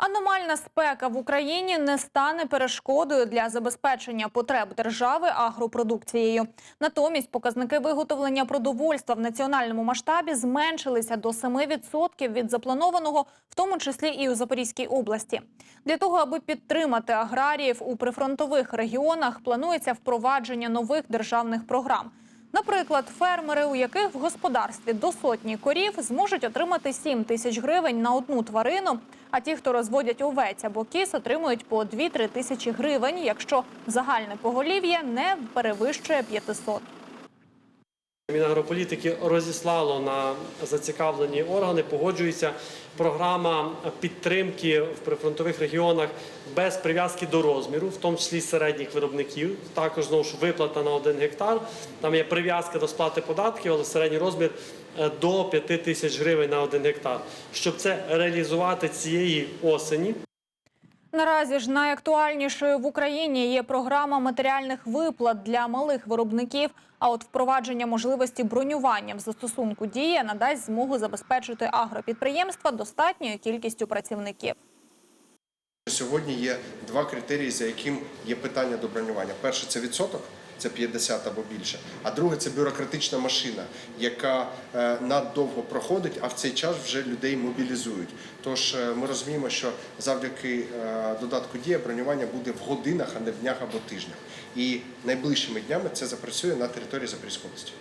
Аномальна спека в Україні не стане перешкодою для забезпечення потреб держави агропродукцією. Натомість показники виготовлення продовольства в національному масштабі зменшилися до 7% від запланованого, в тому числі і у Запорізькій області. Для того, аби підтримати аграріїв у прифронтових регіонах, планується впровадження нових державних програм. Наприклад, фермери, у яких в господарстві до сотні корів, зможуть отримати 7 тисяч гривень на одну тварину. А ті, хто розводять овець або кіс, отримують по 2-3 тисячі гривень, якщо загальне поголів'я не перевищує 500. Мінагрополітики розіслало на зацікавлені органи. Погоджується програма підтримки в прифронтових регіонах без прив'язки до розміру, в тому числі середніх виробників. Також знову ж виплата на один гектар. Там є прив'язка до сплати податків, але середній розмір е, до 5 тисяч гривень на один гектар. Щоб це реалізувати цієї осені. Наразі ж найактуальнішою в Україні є програма матеріальних виплат для малих виробників. А от впровадження можливості бронювання в застосунку дія надасть змогу забезпечити агропідприємства достатньою кількістю працівників. Сьогодні є два критерії, за яким є питання до бронювання. Перше це відсоток, це 50 або більше. А друге це бюрократична машина, яка наддовго проходить, а в цей час вже людей мобілізують. Тож е, ми розуміємо, що завдяки е, додатку дія бронювання буде в годинах, а не в днях або тижнях. І найближчими днями це запрацює на території Запорізької області.